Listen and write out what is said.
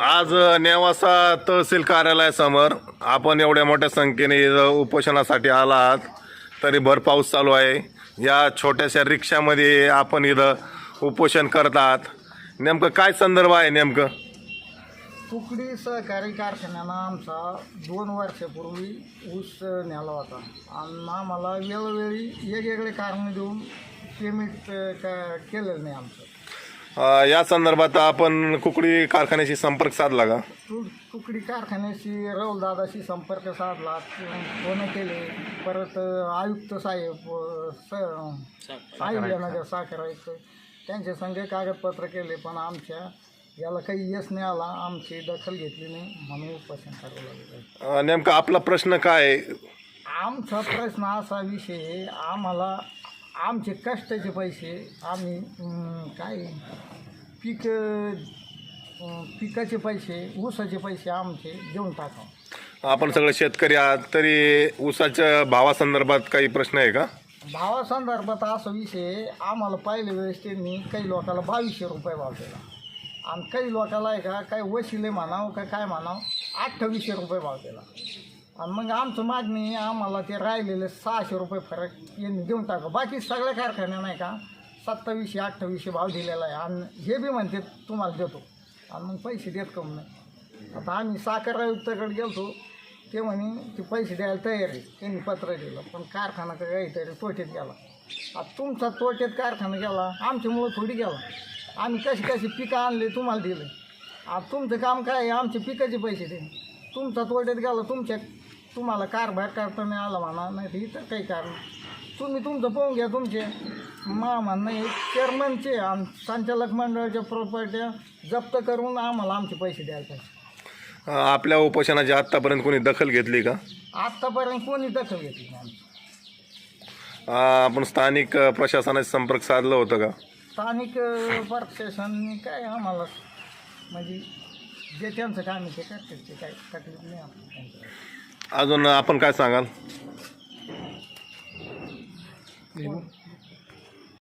आज नेवासा तहसील कार्यालयासमोर आपण एवढ्या मोठ्या संख्येने इथं उपोषणासाठी आला आहात तरी भर पाऊस चालू आहे. या छोट्याशा रिक्षामध्ये आपण इथं उपोषण करत आहात. नेमकं काय संदर्भ आहे नेमकं? कुकडी सहकारी कारखान्यानं आमचा दोन वर्षापूर्वी ऊस न्याला होता. आणि आम्हाला वेळोवेळी वेगवेगळे कारणं देऊन पेमेंट का केलेलं नाही आमचं? अं, या संदर्भात आपण कुकडी कारखान्याशी संपर्क साधला का? कुकडी कारखान्याशी राहुलदादाशी संपर्क साधला फोन केले परत आयुक्त साहेब अ, स साहिल्यानगर साखर आयुक्त त्यांच्या संघ कागदपत्र केले पण आमच्या याला काही यश नाही आला आमची दखल घेतली नाही म्हणून उपोषण करावं लागलं. अं, नेमका आपला प्रश्न काय? आहे आमचा प्रश्न असा विषय आहे आम्हाला आमचे कष्टाचे पैसे आम्ही काय पीक पिकाचे पैसे ऊसाचे पैसे आमचे देऊन टाका आपण सगळे शेतकरी आहात तरी ऊसाच्या भावासंदर्भात काही प्रश्न आहे का? भावासंदर्भात असा विषय आम्हाला पहिल्या वेळेस त्यांनी काही लोकांना बावीसशे रुपये भाव दिला. आणि काही लोकांना आहे का काही वशिले म्हणावं का काय म्हणावं अठ्ठावीसशे रुपये भाव दिला. आणि मग आमचं मागणी आम्हाला ते राहिलेले सहाशे रुपये फरक यांनी देऊन टाका. बाकी सगळ्या कारखान्या नाही का सत्तावीसशे अठ्ठावीसशे भाव दिलेला आहे. आणि हे बी म्हणते तुम्हाला देतो. आणि मग पैसे देत कम नाही? आता आम्ही साखर आयुक्ताकडे गेलतो ते म्हणे ते पैसे द्यायला तयार आहे. त्यांनी पत्र दिलं पण कारखाना तर काहीतरी तोट्यात गेला. आता तुमचा तोट्यात कारखाना गेला आमच्यामुळं थोडी गेला. आम्ही कशी कशी पिकं आणले तुम्हाला दिले. आता तुमचं काम काय आहे? आमचे पिकाचे पैसे दे. तुमचा तोट्यात गेला तुमच्या तुम्हाला कारभार करता नाही आला म्हणा नाही तर इतर काही कारण. तुम्ही तुमचं पाहून घ्या तुमचे. मा म्हणणं आहे चेअरमनचे आणि संचालक मंडळाच्या प्रॉपर्ट्या जप्त करून आम्हाला आमचे पैसे द्यायला पाहिजे. आपल्या उपोषणाची आत्तापर्यंत कोणी दखल घेतली का? आत्तापर्यंत कोणी दखल घेतली नाही आमची. अं, आपण स्थानिक अं, प्रशासनाशी संपर्क साधलं होतं का? स्थानिक अ, प्रशासनाने काय आम्हाला म्हणजे जे त्यांचं काम आहे ते करतात ते काय तकलीफ नाही आम्हाला. त्यांचं. अजून आपण काय सांगाल?